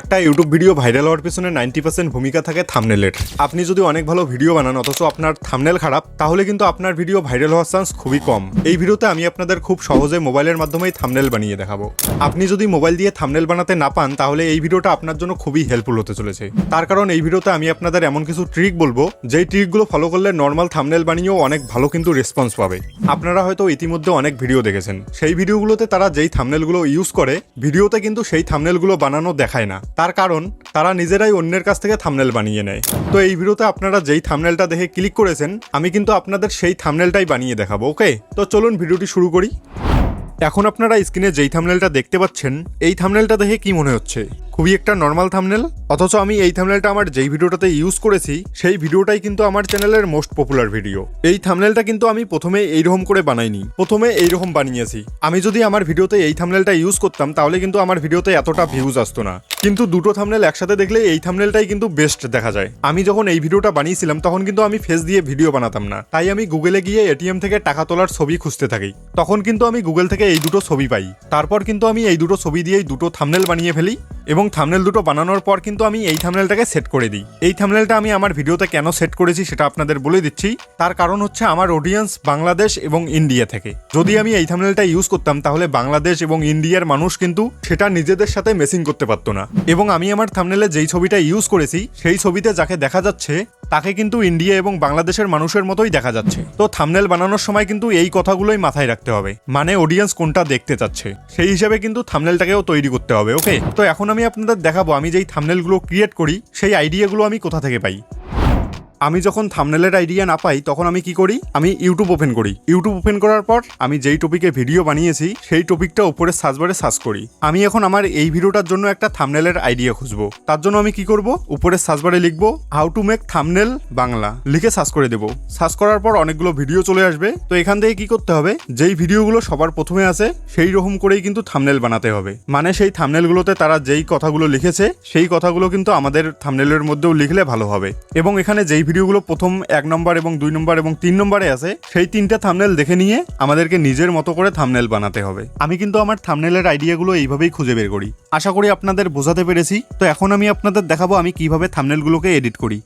একটা YouTube video viral হওয়ার পিছনে নাইনটি পার্সেন্ট ভূমিকা থাকে থামনেলের আপনি যদি অনেক ভালো ভিডিও বানান, অথচ আপনার থামনেল খারাপ, তাহলে কিন্তু আপনার ভিডিও ভাইরাল হওয়ার চান্স খুবই কম। এই ভিডিওতে আমি আপনাদের খুব সহজে মোবাইলের মাধ্যমেই থামনেল বানিয়ে দেখাবো। আপনি যদি মোবাইল দিয়ে থামনেল বানাতে না পান, তাহলে এই ভিডিওটা আপনার জন্য খুবই হেল্পফুল হতে চলেছে। তার কারণ, এই ভিডিওতে আমি আপনাদের এমন কিছু ট্রিক বলব, যেই ট্রিকগুলো ফলো করলে নর্মাল থামনেল বানিয়েও অনেক ভালো কিন্তু রেসপন্স পাবে। আপনারা হয়তো ইতিমধ্যে অনেক ভিডিও দেখেছেন। সেই ভিডিওগুলোতে তারা যেই থামনেলগুলো ইউজ করে ভিডিওতে কিন্তু সেই থামনেলগুলো বানানো দেখায় না। তার কারণ, তারা নিজেরাই অন্যের কাছ থেকে থামনেল বানিয়ে নেয়। তো এই ভিডিওতে আপনারা যেই থামনেলটা দেখে ক্লিক করেছেন, আমি কিন্তু আপনাদের সেই থামনেলটাই বানিয়ে দেখাবো ওকে তো চলুন ভিডিওটি শুরু করি। এখন আপনারা স্ক্রিনে যেই থামনেলটা দেখতে পাচ্ছেন, এই থামনেলটা দেখে কি মনে হচ্ছে? খুবই একটা নর্মাল থামনেল অথচ আমি এই থামনেলটা আমার যেই ভিডিওটাতে ইউজ করেছি, সেই ভিডিওটাই কিন্তু আমার চ্যানেলের মোস্ট পপুলার ভিডিও এই থামনেলটা কিন্তু আমি প্রথমে এইরকম করে বানাইনি, প্রথমে এইরকম বানিয়েছি। আমি যদি আমার ভিডিওতে এই থামনেলটা ইউজ করতাম, তাহলে কিন্তু আমার ভিডিওতে এতটা ভিউজ আসতো না। কিন্তু দুটো থামনেল একসাথে দেখলে এই থামনেলটাই কিন্তু বেস্ট দেখা যায়। আমি যখন এই ভিডিওটা বানিয়েছিলাম, তখন কিন্তু আমি ফেস দিয়ে ভিডিও বানাতাম না। তাই আমি গুগলে গিয়ে এটিএম থেকে টাকা তোলার ছবি খুঁজতে থাকি। তখন কিন্তু আমি গুগল থেকে এই দুটো ছবি পাই। তারপর কিন্তু আমি এই দুটো ছবি দিয়েই দুটো থামনেল বানিয়ে ফেলি এবং থামনেল দুটো বানানোর পর কিন্তু আমি এই থামনেলটাকে সেট করে দিই। এই থামনেলটা আমি আমার ভিডিওতে কেন সেট করেছি সেটা আপনাদের বলে দিচ্ছি। তার কারণ হচ্ছে আমার অডিয়েন্স বাংলাদেশ এবং ইন্ডিয়া থেকে। যদি আমি এই থামনেলটা ইউজ করতাম, তাহলে বাংলাদেশ এবং ইন্ডিয়ার মানুষ কিন্তু সেটা নিজেদের সাথে মেসিং করতে পারতো না। এবং আমি আমার থামনেলে যেই ছবিটা ইউজ করেছি, সেই ছবিতে যাকে দেখা যাচ্ছে, তাকে কিন্তু ইন্ডিয়া এবং বাংলাদেশের মানুষের মতোই দেখা যাচ্ছে। তো থামনেল বানানোর সময় কিন্তু এই কথাগুলোই মাথায় রাখতে হবে। মানে অডিয়েন্স কোনটা দেখতে চাচ্ছে, সেই হিসাবে কিন্তু থামনেলটাকেও তৈরি করতে হবে ওকে তো এখন আমি আপনাদের দেখাবো আমি যেই থামনেলগুলো ক্রিয়েট করি সেই আইডিয়াগুলো আমি কোথা থেকে পাই। আমি যখন থামনেলের আইডিয়া না পাই, তখন আমি কি করি? আমি ইউটিউব ওপেন করি। ইউটিউব ওপেন করার পর আমি যেই টপিকে ভিডিও বানিয়েছি, সেই টপিকটা উপরে সার্চবারে সার্চ করি। আমি এখন আমার এই ভিডিওটার জন্য একটা থামনেলের আইডিয়া খুঁজবো। তার জন্য আমি কি করব? উপরে সার্চবারে লিখব how to make thumbnail Bangla লিখে সার্চ করে দেবো। সার্চ করার পর অনেকগুলো ভিডিও চলে আসবে। তো এখান থেকে কি করতে হবে? যেই ভিডিওগুলো সবার প্রথমে আছে সেই রকম করেই কিন্তু থামনেল বানাতে হবে। মানে সেই থামনেলগুলোতে তারা যেই কথাগুলো লিখেছে, সেই কথাগুলো কিন্তু আমাদের থামনেলের মধ্যেও লিখলে ভালো হবে। এবং এখানে যেই ভিডিওগুলো প্রথম এক নম্বর এবং দুই নম্বর এবং তিন নম্বরে আছে, সেই তিনটা থামনেল দেখে নিয়ে আমাদেরকে নিজের মতো করে থামনেল বানাতে হবে। আমি কিন্তু আমার থামনেলের আইডিয়াগুলো এইভাবেই খুঁজে বের করি। আশা করি আপনাদের বোঝাতে পেরেছি। তো এখন আমি আপনাদের দেখাবো আমি কীভাবে থামনেলগুলোকে এডিট করি।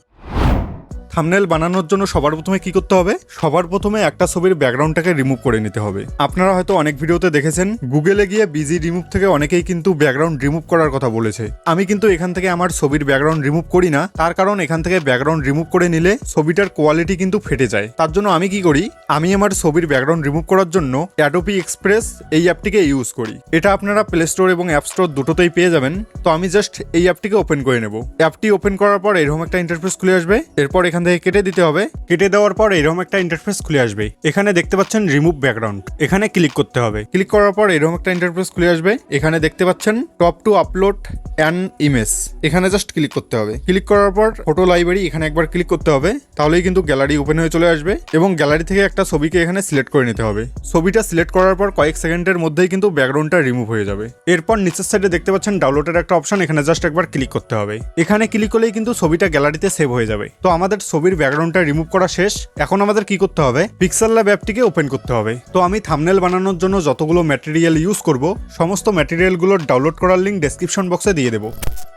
থামনেল বানানোর জন্য সবার প্রথমে কি করতে হবে? সবার প্রথমে একটা ছবির ব্যাকগ্রাউন্ডটাকে রিমুভ করে নিতে হবে। আপনারা হয়তো অনেক ভিডিওতে দেখেছেন গুগলে গিয়ে বিজি রিমুভ থেকে অনেকেই কিন্তু ব্যাকগ্রাউন্ড রিমুভ করার কথা বলেছে। আমি কিন্তু এখান থেকে আমার ছবির ব্যাকগ্রাউন্ড রিমুভ করি না, তার কারণ এখান থেকে ব্যাকগ্রাউন্ড রিমুভ করে নিলে ছবিটার কোয়ালিটি কিন্তু ফেটে যায়। তার জন্য আমি কি করি? আমি আমার ছবির ব্যাকগ্রাউন্ড রিমুভ করার জন্য অ্যাডোপি এক্সপ্রেস এই অ্যাপটিকে ইউজ করি। এটা আপনারা প্লে স্টোর এবং অ্যাপ স্টোর দুটোতেই পেয়ে যাবেন। তো আমি জাস্ট এই অ্যাপটিকে ওপেন করে নেব। অ্যাপটি ওপেন করার পর এরকম একটা ইন্টারফেস খুলে আসবে। এরপর এখান থেকে কেটে দিতে হবে। কেটে দেওয়ার পর এরকম একটা ইন্টারফেস খুলে আসবে। এখানে দেখতে পাচ্ছেন রিমুভ ব্যাকগ্রাউন্ড এখানে ক্লিক করতে হবে। ক্লিক করার পর এরকম একটা ইন্টারফেস খুলে আসবে। এখানে দেখতে পাচ্ছেন top to upload an image এখানে জাস্ট ক্লিক করতে হবে। ক্লিক করার পর ফটো লাইব্রেরি এখানে একবার ক্লিক করতে হবে। তাহলেই কিন্তু গ্যালারি ওপেন হয়ে চলে আসবে এবং গ্যালারি থেকে একটা ছবিকে এখানে সিলেক্ট করে নিতে হবে। ছবিটা সিলেক্ট করার পর কয়েক সেকেন্ডের মধ্যেই কিন্তু ব্যাকগ্রাউন্ডটা রিমুভ হয়ে যাবে। এরপর নিচের সাইডে দেখতে পাচ্ছেন ডাউনলোডের একটা অপশন এখানে জাস্ট একবার ক্লিক করতে হবে। এখানে ক্লিক করলেই কিন্তু ছবিটা গ্যালারিতে সেভ হয়ে যাবে। তো আমাদের ছবির ব্যাকগ্রাউন্ডটা রিমুভ করা শেষ। এখন আমাদের কি করতে হবে? পিক্সেল ল্যাব অ্যাপটিকে ওপেন করতে হবে। তো আমি থামনেল বানানোর জন্য যতগুলো ম্যাটেরিয়াল ইউজ করব, সমস্ত ম্যাটেরিয়ালগুলোর ডাউনলোড করার লিঙ্ক ডেসক্রিপশন বক্সে দিয়ে দেবো।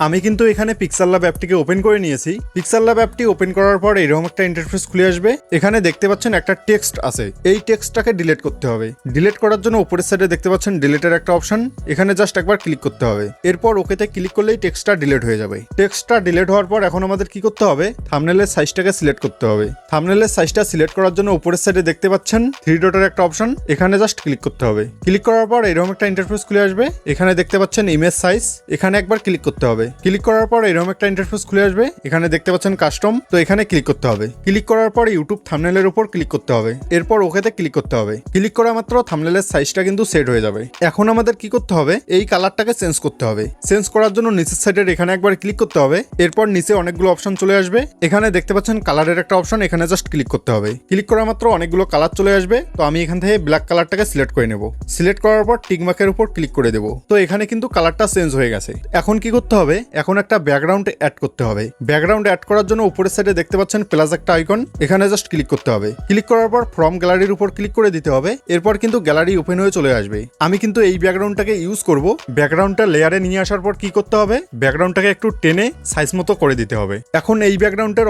আমি কিন্তু এখানে পিক্সেল ল্যাব অ্যাপটিকে ওপেন করে নিয়েছি। পিক্সেল ল্যাব অ্যাপটি ওপেন করার পর এরকম একটা ইন্টারফেস খুলে আসবে। এখানে দেখতে পাচ্ছেন একটা টেক্সট আছে। এই টেক্সটটাকে ডিলিট করতে হবে। ডিলিট করার জন্য উপরের সাইডে দেখতে পাচ্ছেন ডিলিটের একটা অপশন এখানে জাস্ট একবার ক্লিক করতে হবে। এরপর ওকেতে ক্লিক করলেই টেক্সটটা ডিলিট হয়ে যাবে। টেক্সটটা ডিলিট হওয়ার পর এখন আমাদের কি করতে হবে? থামনেলের সাইজটাকে সিলেক্ট করতে হবে। থামনেলের সাইজটা সিলেক্ট করার জন্য উপরের সাইডে দেখতে পাচ্ছেন থ্রি ডটের একটা অপশন এখানে জাস্ট ক্লিক করতে হবে। ক্লিক করার পর এরকম একটা ইন্টারফেস খুলে আসবে। এখানে দেখতে পাচ্ছেন ইমেজ সাইজ এখানে একবার ক্লিক করতে হবে। ক্লিক করার পর এরকম একটা ইন্টারফেস খুলে আসবে। এখানে দেখতে পাচ্ছেন কাস্টম তো এখানে ক্লিক করতে হবে। ক্লিক করার পর ইউটিউব থামনেলের উপর ক্লিক করতে হবে। এরপর ওকেতে ক্লিক করতে হবে। ক্লিক করা মাত্র থামনেলের সাইজটা কিন্তু সেট হয়ে যাবে। এখন আমাদের কি করতে হবে? এই কালারটাকে চেঞ্জ করতে হবে। চেঞ্জ করার জন্য নিচের সাইডের এখানে একবার ক্লিক করতে হবে। এরপর নিচে অনেকগুলো অপশন চলে আসবে। এখানে দেখতে পাচ্ছেন কালারের একটা অপশন, এখানে জাস্ট ক্লিক করতে হবে। ক্লিক করা মাত্র অনেকগুলো কালার চলে আসবে, তো আমি এখান থেকে ব্ল্যাক কালারটাকে সিলেক্ট করে নেব। সিলেক্ট করার পর টিকমার্কের উপর ক্লিক করে দেবো। তো এখানে কিন্তু কালারটা চেঞ্জ হয়ে গেছে। এখন কি করতে হবে? এখন একটা ব্যাকগ্রাউন্ড অ্যাড করতে হবে। ব্যাকগ্রাউন্ড অ্যাড করার জন্য উপরের সাইডে দেখতে পাচ্ছেন প্লাস একটা আইকন এখানে জাস্ট ক্লিক করতে হবে। ক্লিক করার পর ফ্রম গ্যালারির উপর ক্লিক করে দিতে হবে, এরপর কিন্তু গ্যালারি ওপেন হয়ে চলে আসবে। আমি কিন্তু এই ব্যাকগ্রাউন্ডটাকে ইউজ করব। ব্যাকগ্রাউন্ডটা লেয়ারে নিয়ে আসার পর কি করতে হবে? ব্যাকগ্রাউন্ডটাকে একটু টেনে সাইজ মতো করে দিতে হবে। এখন এই ব্যাকগ্রাউন্ডের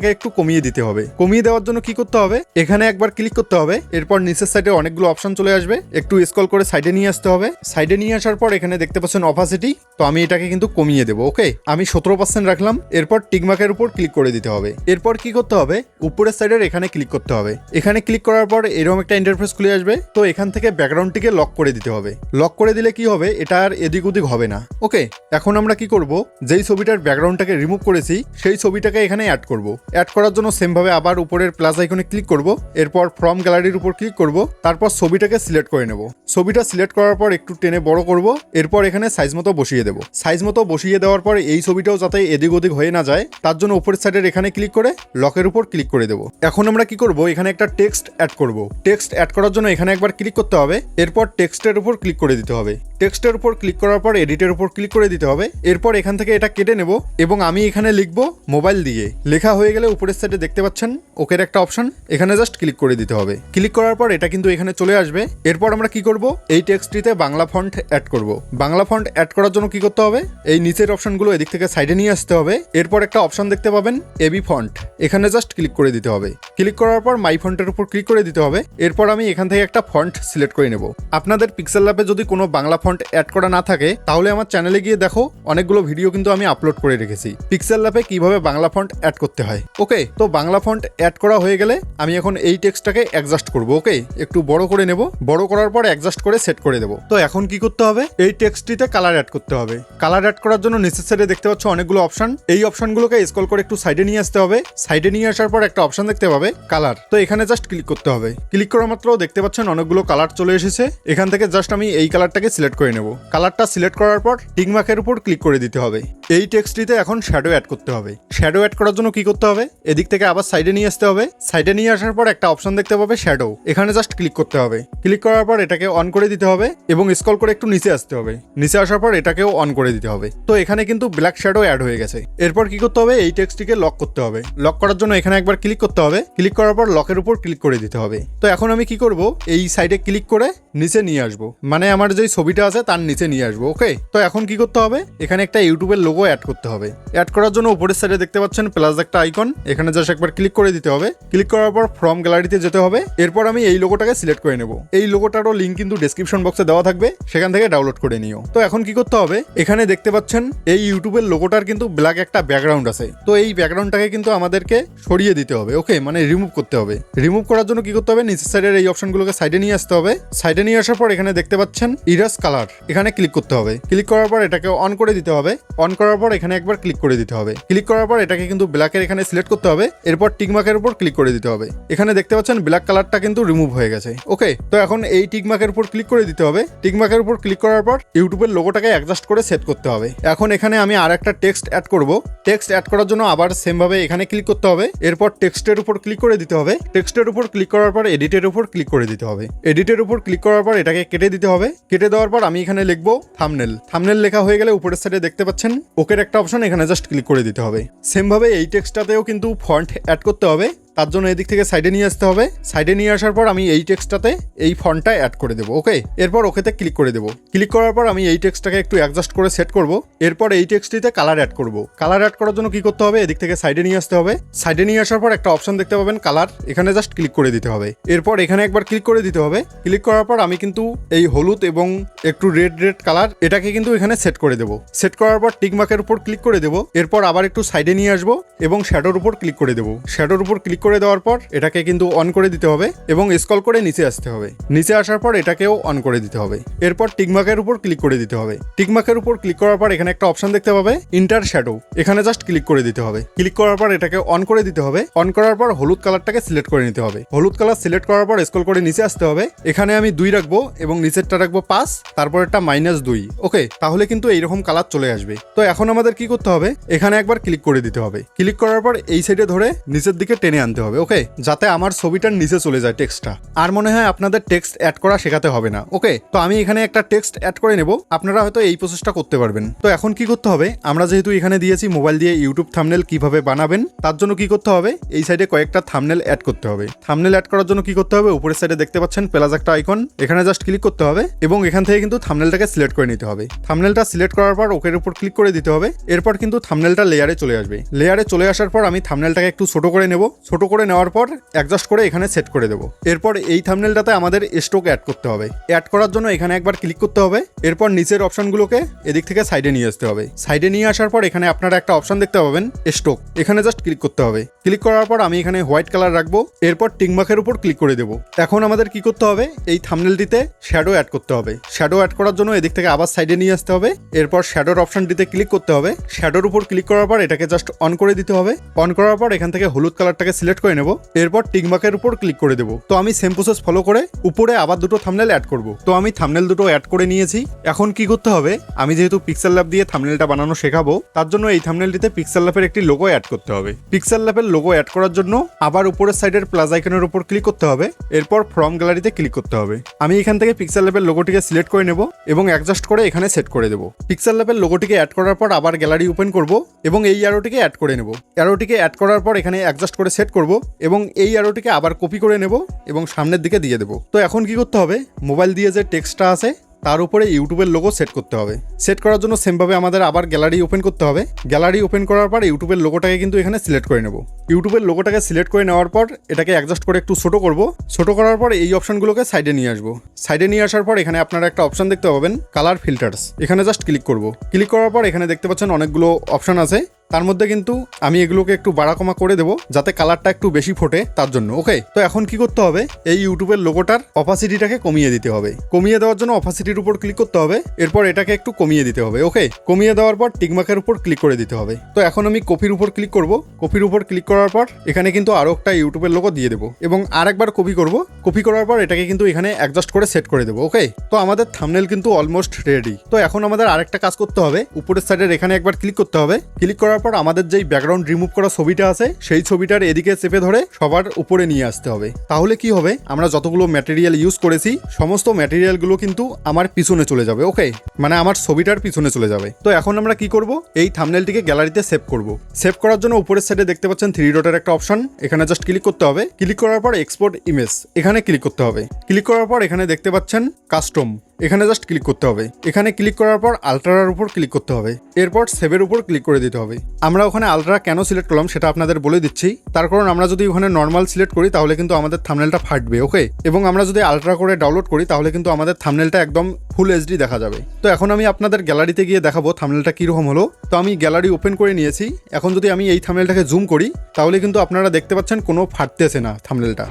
অপাসিটিটাকে একটু কমিয়ে দিতে হবে। কমিয়ে দেওয়ার জন্য কি করতে হবে? এখানে একবার ক্লিক করতে হবে। এরপর নিচের সাইডে অনেকগুলো অপশন চলে আসবে। একটু স্কল করে সাইডে নিয়ে আসতে হবে। সাইডে নিয়ে আসার পর এখানে দেখতে পাচ্ছেন অপাসিটি তো আমি এটাকে কিন্তু কমিয়ে দেবো ওকে আমি সতেরো পার্সেন্ট রাখলাম। এরপর টিকমার্কের উপর ক্লিক করে দিতে হবে। এরপর কি করতে হবে? উপরের সাইডের এখানে ক্লিক করতে হবে। এখানে ক্লিক করার পর এরকম একটা ইন্টারফেস খুলে আসবে। তো এখান থেকে ব্যাকগ্রাউন্ডটিকে লক করে দিতে হবে। লক করে দিলে কি হবে? এটা আর এদিক ওদিক হবে না ওকে এখন আমরা কি করব? যেই ছবিটার ব্যাকগ্রাউন্ডটাকে রিমুভ করেছি, সেই ছবিটাকে এখানে অ্যাড করব। অ্যাড করার জন্য সেম ভাবে আবার উপরের প্লাস আইকনে ক্লিক করব। এরপর ফ্রম গ্যালারির উপর ক্লিক করব। তারপর ছবিটাকে সিলেক্ট করে নেব। ছবিটা সিলেক্ট করার পর একটু টেনে বড় করব। এরপর এখানে সাইজ মতো বসিয়ে দেব। সাইজ মতো বসিয়ে দেওয়ার পর এই ছবিটাও যাতে এদিক ওদিক হয়ে না যায়, তার জন্য উপরের সাইডের এখানে ক্লিক করে লকের উপর ক্লিক করে দেব। এখন আমরা কি করব? এখানে একটা টেক্সট অ্যাড করব। টেক্সট অ্যাড করার জন্য এখানে একবার ক্লিক করতে হবে। এরপর টেক্সটের উপর ক্লিক করে দিতে হবে। টেক্সটের উপর ক্লিক করার পর এডিটের উপর ক্লিক করে দিতে হবে। এরপর এখান থেকে এটা কেটে নেব এবং আমি এখানে লিখব মোবাইল দিয়ে। লেখা হয়ে উপরের সাইডে দেখতে পাচ্ছেন? ওকের একটা অপশন এখানে জাস্ট ক্লিক করে দিতে হবে। ক্লিক করার পর এটা কিন্তু এখানে চলে আসবে। এরপর আমরা কি করব? এই টেক্সটটিতে বাংলা ফন্ট অ্যাড করব। বাংলা ফন্ট অ্যাড করার জন্য কি করতে হবে? এই নিচের অপশনগুলো এদিক থেকে সাইডে নিয়ে আসতে হবে। এরপর একটা অপশন দেখতে পাবেন এবি ফন্ট এখানে জাস্ট ক্লিক করে দিতে হবে। ক্লিক করার পর মাই ফন্টের উপর ক্লিক করে দিতে হবে। এরপর আমি এখান থেকে একটা ফন্ট সিলেক্ট করে নেব। আপনাদের পিক্সেল ল্যাপে যদি কোনো বাংলা ফন্ট অ্যাড করা না থাকে, তাহলে আমার চ্যানেলে গিয়ে দেখো। অনেকগুলো ভিডিও কিন্তু আমি আপলোড করে রেখেছি। পিক্সেল ল্যাপে কীভাবে বাংলা ফন্ট অ্যাড করতে হয়? ওকে তো বাংলা ফন্ট অ্যাড করা হয়ে গেলে আমি এখন এই টেক্সটটাকে অ্যাডজাস্ট করব ওকে একটু বড় করে নেব, বড় করার পর অ্যাডজাস্ট করে সেট করে দেবো। তো এখন কি করতে হবে? এই টেক্সটটিতে কালার অ্যাড করতে হবে। কালার অ্যাড করার জন্য সাইডে দেখতে পাচ্ছ অনেকগুলো অপশন এই অপশনগুলোকে স্ক্রল করে একটু সাইডে নিয়ে আসতে হবে। সাইডে নিয়ে আসার পর একটা অপশন দেখতে পাবে কালার তো এখানে জাস্ট ক্লিক করতে হবে। ক্লিক করা মাত্র দেখতে পাচ্ছেন অনেকগুলো কালার চলে এসেছে। এখান থেকে জাস্ট আমি এই কালারটাকে সিলেক্ট করে নেব। কালারটা সিলেক্ট করার পর টিকমার্কের উপর ক্লিক করে দিতে হবে। এই টেক্সটটিতে এখন শ্যাডো অ্যাড করতে হবে। শ্যাডো অ্যাড করার জন্য কি করতে হবে? এদিক থেকে আবার সাইডে নিয়ে আসতে হবে। সাইডে নিয়ে আসার পর একটা অপশন দেখতে পাবে শ্যাডো এখানে জাস্ট ক্লিক করতে হবে। ক্লিক করার পর এটাকে অন করে দিতে হবে এবং স্ক্রল করে একটু নিচে আসতে হবে। নিচে আসার পর এটাকেও অন করে দিতে হবে। তো এখানে কিন্তু ব্ল্যাক শ্যাডো অ্যাড হয়ে গেছে। এরপর কি করতে হবে? এই টেক্সটটিকে লক করতে হবে। লক করার জন্য এখানে একবার ক্লিক করতে হবে। ক্লিক করার পর লকের উপর ক্লিক করে দিতে হবে। তো এখন আমি কি করব? এই সাইডে ক্লিক করে নিচে নিয়ে আসব। মানে আমার যে ছবিটা আছে তার নিচে নিয়ে আসব ওকে তো এখন কি করতে হবে? এখানে একটা ইউটিউবের লোগো অ্যাড করতে হবে। অ্যাড করার জন্য উপরের সাইডে দেখতে পাচ্ছেন প্লাস একটা আইকন এখানে জাস্ট একবার ক্লিক করে দিতে হবে। ক্লিক করার পর ফ্রম গ্যালারিতে যেতে হবে। এরপর আমি এই লোগোটাকে সিলেক্ট করে নেব। এই লোগোটারও লিঙ্ক কিন্তু ডেসক্রিপশন বক্সে দেওয়া থাকবে। সেখান থেকে ডাউনলোড করে নিও। তো এখন কি করতে হবে? এখানে দেখতে পাচ্ছেন, এই ইউটিউবের লোগোটার কিন্তু ব্ল্যাক একটা ব্যাকগ্রাউন্ড আছে। তো এই ব্যাকগ্রাউন্ডটাকে কিন্তু আমাদেরকে সরিয়ে দিতে হবে। ওকে মানে রিমুভ করতে হবে। রিমুভ করার জন্য কি করতে হবে? নিচের সাইডের এই অপশনগুলোকে সাইডে নিয়ে আসতে হবে। সাইডে নিয়ে আসার পর এখানে দেখতে পাচ্ছেন ইরাস কালার এখানে ক্লিক করতে হবে। ক্লিক করার পর এটাকে অন করে দিতে হবে। অন করার পর এখানে একবার ক্লিক করে দিতে হবে। ক্লিক করার পর এটাকে কিন্তু ব্ল্যাকের এখানে সিলেক্ট করতে হবে, এরপর টিকমার্কের উপর ক্লিক করে দিতে হবে। এখানে দেখতে পাচ্ছেন ব্ল্যাক কালারটা কিন্তু রিমুভ হয়ে গেছে। ওকে তো এখন এই টিকমার্কের উপর ক্লিক করে দিতে হবে। টিকমার্কের উপর ক্লিক করার পর ইউটিউবের লোগোটাকে অ্যাডজাস্ট করে সেট করতে হবে। এখন এখানে আমি আর একটা টেক্সট অ্যাড করব। টেক্সট অ্যাড করার জন্য আবার সেম ভাবে এখানে ক্লিক করতে হবে। এরপর টেক্সটের উপর ক্লিক করে দিতে হবে। টেক্সটের উপর ক্লিক করার পর এডিটের উপর ক্লিক করে দিতে হবে। এডিটের উপর ক্লিক করার পর এটাকে কেটে দিতে হবে। কেটে দেওয়ার পর আমি এখানে লিখব থামনেল থামনেল লেখা হয়ে গেলে উপরের সাইডে দেখতে পাচ্ছেন ওকের একটা অপশন এখানে জাস্ট ক্লিক করে দিতে হবে। সেম ভাবে এই টেক্সটটাতেও কিন্তু ফন্ট অ্যাড করতে হবে। তার জন্য এদিক থেকে সাইডে নিয়ে আসতে হবে। সাইডে নিয়ে আসার পর আমি এই টেক্সটটাতে এই ফন্টটা অ্যাড করে দেবো ওকে এরপর ওকেতে ক্লিক করে দেবো। ক্লিক করার পর আমি এই টেক্সটটাকে একটু অ্যাডজাস্ট করে সেট করব। এরপর এই টেক্সটিতে কালার অ্যাড করব। কালার অ্যাড করার জন্য কি করতে হবে? এদিক থেকে সাইডে নিয়ে আসতে হবে। সাইডে নিয়ে আসার পর একটা অপশন দেখতে পাবেন কালার এখানে জাস্ট ক্লিক করে দিতে হবে। এরপর এখানে একবার ক্লিক করে দিতে হবে। ক্লিক করার পর আমি কিন্তু এই হলুদ এবং একটু রেড রেড কালার এটাকে কিন্তু এখানে সেট করে দেবো। সেট করার পর টিকমার্কের উপর ক্লিক করে দেবো। এরপর আবার একটু সাইডে নিয়ে আসব এবং শ্যাডোর উপর ক্লিক করে দেবো। শ্যাডোর উপর ক্লিক দেওয়ার পর এটাকে কিন্তু অন করে দিতে হবে এবং স্কল করে নিচে আসতে হবে। নিচে আসার পর এটাকেও অন করে দিতে হবে। এরপর টিকমার্কের উপর ক্লিক করে দিতে হবে। টিকমার্কের উপর ক্লিক করার পর এখানে একটা অপশন দেখতে পাবে ইন্টার শ্যাডো এখানে জাস্ট ক্লিক করে দিতে হবে। ক্লিক করার পর এটাকে অন করে দিতে হবে। অন করার পর হলুদ কালারটাকে সিলেক্ট করে নিতে হবে। হলুদ কালার সিলেক্ট করার পর স্কল করে নিচে আসতে হবে। এখানে আমি দুই রাখব এবং নিচেরটা রাখব পাঁচ, তারপর একটা মাইনাস দুই। ওকে তাহলে কিন্তু এইরকম কালার চলে আসবে। তো এখন আমাদের কি করতে হবে? এখানে একবার ক্লিক করে দিতে হবে। ক্লিক করার পর এই সাইডে ধরে নিচের দিকে টেনে আনতে দিতে হবে ওকে যাতে আমার ছবিটার নিচে চলে যায় টেক্সটটা আর মনে হয় আপনাদের টেক্সট অ্যাড করা শেখাতে হবে না ওকে তো আমি এখানে একটা টেক্সট অ্যাড করে নেব, আপনারা হয়তো এই প্রসেসটা করতে পারবেন। তো এখন কি করতে হবে? আমরা যেহেতু এখানে দিয়েছি মোবাইল দিয়ে ইউটিউব থামনেল কীভাবে বানাবেন, তার জন্য কি করতে হবে? এই সাইডে কয়েকটা থামনেল অ্যাড করতে হবে। থামনেল অ্যাড করার জন্য কি করতে হবে? উপরের সাইডে দেখতে পাচ্ছেন প্লাস একটা আইকন এখানে জাস্ট ক্লিক করতে হবে এবং এখান থেকে কিন্তু থামনেলটাকে সিলেক্ট করে নিতে হবে। থামনেলটা সিলেক্ট করার পর ওকের উপর ক্লিক করে দিতে হবে, এরপর কিন্তু থামনেলটা লেয়ারে চলে আসবে। লেয়ারে চলে আসার পর আমি থামনেলটাকে একটু ছোট করে নেব, ছোট করে নেওয়ার পর অ্যাডজাস্ট করে এখানে সেট করে দেবো। এরপর এই থামনেলটাতে আমাদের স্টক অ্যাড করতে হবে। অ্যাড করার জন্য এখানে একবার ক্লিক করতে হবে। এরপর নিচের অপশনগুলোকে এদিক থেকে সাইডে নিয়ে আসতে হবে। সাইডে নিয়ে আসার পর এখানে আপনারা একটা অপশন দেখতে পাবেন স্টক এখানে জাস্ট ক্লিক করতে হবে। ক্লিক করার পর আমি এখানে হোয়াইট কালার রাখব। এরপর টিকমার্কের উপর ক্লিক করে দেবো। এখন আমাদের কি করতে হবে? এই থামনেলটিতে শ্যাডো অ্যাড করতে হবে। শ্যাডো অ্যাড করার জন্য এদিক থেকে আবার সাইডে নিয়ে আসতে হবে। এরপর শ্যাডোর অপশনটিতে ক্লিক করতে হবে। শ্যাডোর উপর ক্লিক করার পর এটাকে জাস্ট অন করে দিতে হবে। অন করার পর এখান থেকে হলুদ কালারটাকে সিলেক্ট করে নেব, এরপর টিকমার্কের উপর ক্লিক করে দেবো। তো আমি সেম প্রসেস ফলো করে উপরে আবার দুটো থামনেল অ্যাড করব। তো আমি থামনেল দুটো অ্যাড করে নিয়েছি। এখন কি করতে হবে? আমি যেহেতু পিক্সেল ল্যাব দিয়ে থামনেলটা বানানো শেখাবো, তার জন্য এই থামনেলটিতে পিক্সেল ল্যাপের একটি লোগো অ্যাড করতে হবে। পিক্সেল ল্যাপের লোগো অ্যাড করার জন্য আবার উপরের সাইডের প্লাস আইকনের উপর ক্লিক করতে হবে। এরপর ফ্রম গ্যালারিতে ক্লিক করতে হবে। আমি এখান থেকে পিক্সেল ল্যাপের লোগোটিকে সিলেক্ট করে নেব এবং অ্যাডজাস্ট করে এখানে সেট করে দেবো। পিক্সেল ল্যাপের লোগোটিকে অ্যাড করার পর আবার গ্যালারি ওপেন করব এবং এই অ্যারোটিকে অ্যাড করে নেব। অ্যারোটিকে অ্যাড করার পর এখানে অ্যাডজাস্ট করে সেট করব এবং এই অ্যারোটিকে আবার কপি করে নেব এবং সামনের দিকে দিয়ে দেবো। তো এখন কি করতে হবে? মোবাইল দিয়ে যে টেক্সটটা আছে, তার উপরে ইউটিউবের লোগো সেট করতে হবে। সেট করার জন্য সেমভাবে আমাদের আবার গ্যালারি ওপেন করতে হবে। গ্যালারি ওপেন করার পর ইউটিউবের লোগোটাকে কিন্তু এখানে সিলেক্ট করে নেব। ইউটিউবের লোগোটাকে সিলেক্ট করে নেওয়ার পর এটাকে অ্যাডজাস্ট করে একটু ছোট করব। ছোট করার পর এই অপশনগুলোকে সাইডে নিয়ে আসব। সাইডে নিয়ে আসার পর এখানে আপনারা একটা অপশন দেখতে পাবেন কালার ফিল্টার্স এখানে জাস্ট ক্লিক করব। ক্লিক করার পর এখানে দেখতে পাচ্ছেন অনেকগুলো অপশন আছে। তার মধ্যে কিন্তু আমি এগুলোকে একটু বাড়া কমা করে দেবো, যাতে কালারটা একটু বেশি ফোটে তার জন্য। ওকে তো এখন কি করতে হবে? এই ইউটিউবের লোগোটার অপাসিটিটাকে কমিয়ে দিতে হবে। কমিয়ে দেওয়ার জন্য অপাসিটির উপর ক্লিক করতে হবে। এরপর এটাকে একটু কমিয়ে দিতে হবে। ওকে কমিয়ে দেওয়ার পর টিকমার্কের উপর ক্লিক করে দিতে হবে। তো এখন আমি কপির উপর ক্লিক করব। কপির উপর ক্লিক করার পর এখানে কিন্তু আরও একটা ইউটিউবের লোগো দিয়ে দেবো। এবং আরেকবার কপি করব। কপি করার পর এটাকে কিন্তু এখানে অ্যাডজাস্ট করে সেট করে দেবো। ওকে তো আমাদের থামনেল কিন্তু অলমোস্ট রেডি তো এখন আমাদের আরেকটা কাজ করতে হবে। উপরের সাইডের এখানে একবার ক্লিক করতে হবে। ক্লিক করার পর আমাদের যেই ব্যাকগ্রাউন্ড রিমুভ করা ছবিটা আছে, সেই ছবিটার এদিকে চেপে ধরে সবার উপরে নিয়ে আসতে হবে। তাহলে কি হবে? আমরা যতগুলো ম্যাটেরিয়াল ইউজ করেছি, সমস্ত ম্যাটেরিয়ালগুলো কিন্তু আমার পিছনে চলে যাবে ওকে মানে আমার ছবিটার পিছনে চলে যাবে। তো এখন আমরা কি করব? এই থামনেলটিকে গ্যালারিতে সেভ করব। সেভ করার জন্য উপরের সাইডে দেখতে পাচ্ছেন থ্রি ডটের একটা অপশন এখানে জাস্ট ক্লিক করতে হবে। ক্লিক করার পর এক্সপোর্ট ইমেজ এখানে ক্লিক করতে হবে। ক্লিক করার পর এখানে দেখতে পাচ্ছেন কাস্টম এখানে জাস্ট ক্লিক করতে হবে। এখানে ক্লিক করার পর আলট্রার উপর ক্লিক করতে হবে। এরপর সেভের উপর ক্লিক করে দিতে হবে। আমরা ওখানে আলট্রা কেন সিলেক্ট করলাম সেটা আপনাদের বলে দিচ্ছি। তার কারণ আমরা যদি ওখানে নর্মাল সিলেক্ট করি, তাহলে কিন্তু আমাদের থামনেলটা ফাটবে, ওকে? এবং আমরা যদি আলট্রা করে ডাউনলোড করি, তাহলে কিন্তু আমাদের থামনেলটা একদম ফুল এইচডি দেখা যাবে। তো এখন আমি আপনাদের গ্যালারিতে গিয়ে দেখাবো থামনেলটা কীরকম হলো। তো আমি গ্যালারি ওপেন করে নিয়েছি। এখন যদি আমি এই থামনেলটাকে জুম করি, তাহলে কিন্তু আপনারা দেখতে পাচ্ছেন কোনো ফাটতেছে না থামনেলটা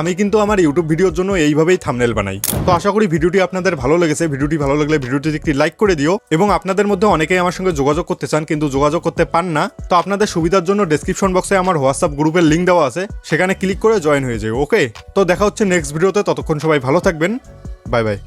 আমি কিন্তু আমার ইউটিউব ভিডিওর জন্য এইভাবেই থামনেল বানাই। তো আশা করি ভিডিওটি আপনাদের ভালো লেগেছে। ভিডিওটি ভালো লাগলে ভিডিওটি একটি লাইক করে দিও এবং আপনাদের মধ্যে অনেকেই আমার সঙ্গে যোগাযোগ করতে চান, কিন্তু যোগাযোগ করতে পান না। তো আপনাদের সুবিধার জন্য ডেসক্রিপশন বক্সে আমার হোয়াটসঅ্যাপ গ্রুপের লিঙ্ক দেওয়া আছে। সেখানে ক্লিক করে জয়েন হয়ে যাবে ওকে তো দেখা হচ্ছে নেক্সট ভিডিওতে ততক্ষণ সবাই ভালো থাকবেন। Bye bye